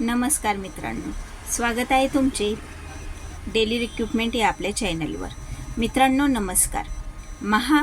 नमस्कार मित्रांनो स्वागत आहे तुमचे डेली रिक्रुटमेंट या आपल्या चॅनलवर. मित्रांनो नमस्कार. महा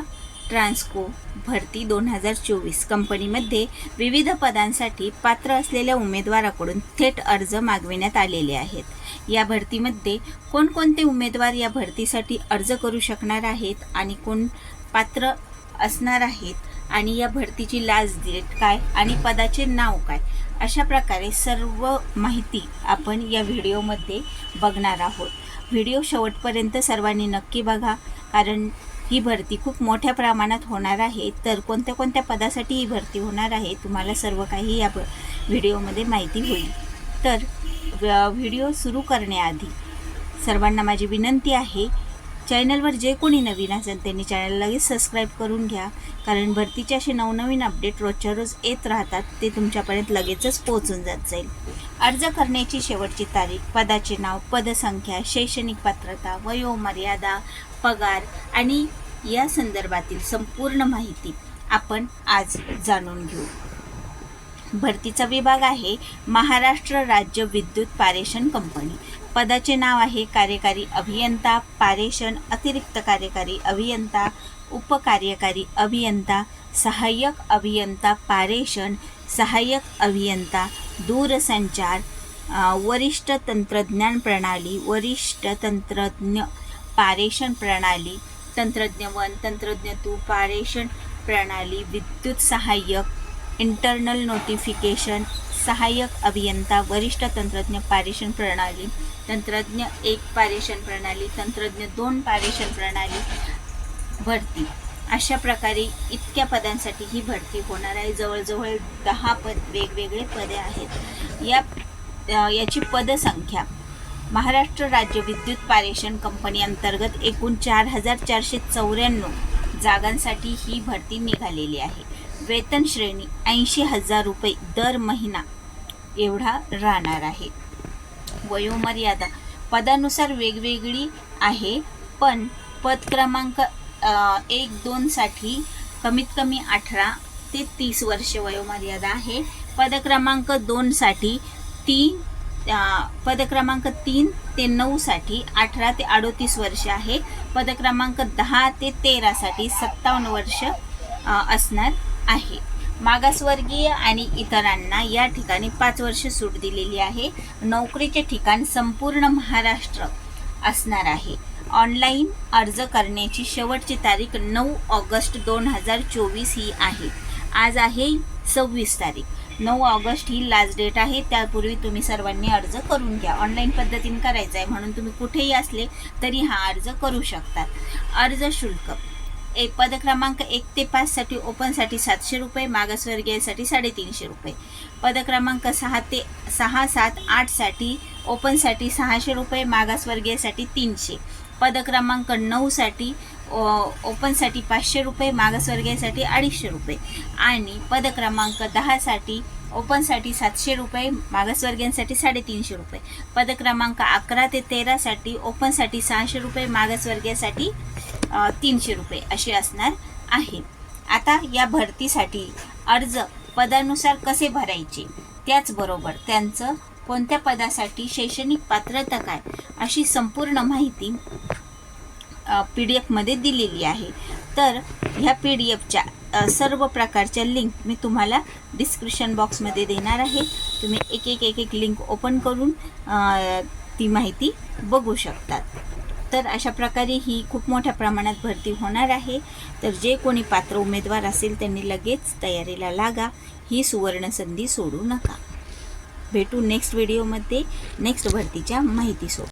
ट्रान्सको भरती दोन हजार चोवीस कंपनीमध्ये विविध पदांसाठी पात्र असलेल्या उमेदवाराकडून थेट अर्ज मागविण्यात आलेले आहेत. या भरतीमध्ये कोणकोणते उमेदवार या भरतीसाठी अर्ज करू शकणार आहेत आणि कोण पात्र असणार आहेत आणि या भरतीची लास्ट डेट काय आणि पदाचे नाव काय? अशा प्रकारे सर्व माहिती आपण या व्हिडिओमध्ये बघणार आहोत. व्हिडिओ शेवटपर्यंत सर्वांनी नक्की बघा कारण ही भरती खूप मोठ्या प्रमाणात होणार आहे. तर कोणत्या कोणत्या पदासाठी ही भरती होणार आहे तुम्हाला सर्व काही या व्हिडिओमध्ये माहिती होईल. तर व- व्हिडिओ सुरू करण्याआधी सर्वांना माझी विनंती आहे चॅनलवर जे कोणी नवीन असेल त्यांनी चॅनल लगेच सबस्क्राईब करून घ्या. कारण भरतीचे असे नवनवीन अपडेट रोजच्या रोज येत राहतात ते तुमच्यापर्यंत लगेचच पोहोचून जात जाईल. अर्ज करण्याची शेवटची तारीख पदाचे नाव पदसंख्या शैक्षणिक पात्रता वयोमर्यादा पगार आणि या संदर्भातील संपूर्ण माहिती आपण आज जाणून घेऊ. भरतीचा विभाग आहे महाराष्ट्र राज्य विद्युत पारेषण कंपनी. पदाचे नाव आहे कार्यकारी अभियंता पारेषण अतिरिक्त कार्यकारी अभियंता उपकार्यकारी अभियंता सहाय्यक अभियंता पारेषण सहाय्यक अभियंता दूरसंचार वरिष्ठ तंत्रज्ञान प्रणाली वरिष्ठ तंत्रज्ञ पारेषण प्रणाली तंत्रज्ञ वन तंत्रज्ञ तू पारेषण प्रणाली विद्युत सहाय्यक इंटरनल नोटिफिकेशन सहाय्यक अभियंता वरिष्ठ तंत्रज्ञ पारेषण प्रणाली तंत्रज्ञ एक पारेषण प्रणाली तंत्रज्ञ दोन पारेषण प्रणाली भरती. अशा प्रकारे इतक्या पदांसाठी ही भरती होणार आहे. जवळजवळ दहा पद वेगवेगळे पदे आहेत. या याची पदसंख्या. महाराष्ट्र राज्य विद्युत पारेषण कंपनी अंतर्गत एकूण चार हजार चारशे चौऱ्याण्णव जागांसाठी ही भरती निघालेली आहे. वेतन श्रेणी ऐंशी हजार रुपये दर महिना एवढा राहणार आहे. वयोमर्यादा पदानुसार वेगवेगळी आहे पण पद क्रमांक एक दोनसाठी कमीत कमी अठरा ते तीस वर्ष वयोमर्यादा आहे. पद क्रमांक दोनसाठी तीन पदक्रमांक पद क्रमांक तीन ते नऊसाठी अठरा ते अडोतीस वर्ष आहे. पद क्रमांक दहा ते तेरासाठी सत्तावन्न वर्ष असणार. आहे. मागासवर्गीय आणि इतरांना या ठिकाणी पाच वर्ष सूट दिलेली आहे. नोकरीचे ठिकाण संपूर्ण महाराष्ट्र असणार आहे. ऑनलाईन अर्ज करण्याची शेवटची तारीख नऊ ऑगस्ट दोन हजार चोवीस ही आहे. आज आहे सव्वीस तारीख. नऊ ऑगस्ट ही लास्ट डेट आहे. त्यापूर्वी तुम्ही सर्वांनी अर्ज करून घ्या. ऑनलाईन पद्धतीने करायचं आहे म्हणून तुम्ही कुठेही असले तरी हा अर्ज करू शकतात अर्ज शुल्क. एक पद क्रमांक एक ते पाचसाठी ओपनसाठी सातशे रुपये मागासवर्गीयसाठी साडेतीनशे रुपये. पद क्रमांक सहा ते सहा सात आठसाठी ओपनसाठी सहाशे रुपये मागासवर्गीयसाठी तीनशे. पद क्रमांक नऊसाठी ओपनसाठी पाचशे रुपये मागासवर्गीयसाठी अडीचशे रुपये. आणि पद क्रमांक दहासाठी ओपनसाठी सातशे रुपये मागासवर्गीयांसाठी साडेतीनशे रुपये. पद क्रमांक अकरा ते तेरासाठी ओपनसाठी सहाशे रुपये मागासवर्गीयासाठी तीनशे रुपये असे असणार आहे. आता या भरतीसाठी अर्ज पदानुसार कसे भरायचे? त्याचबरोबर त्यांचं कोणत्या पदासाठी शैक्षणिक पात्रता काय? अशी संपूर्ण माहिती पी डी एफमध्ये दिलेली आहे. तर ह्या पी डी एफच्या सर्व प्रकारच्या लिंक मी तुम्हाला डिस्क्रिप्शन बॉक्समध्ये देणार आहे. तुम्ही एक एक एक एक लिंक ओपन करून ती माहिती बघू शकतात. तर अशा प्रकारे ही खूप मोठ्या प्रमाणात भरती होणार आहे. तर जे कोणी पात्र उमेदवार असेल त्यांनी लगेच तयारीला लागा. ही सुवर्णसंधी सोडू नका. भेटू नेक्स्ट व्हिडिओमध्ये नेक्स्ट भरतीच्या माहितीसोबत.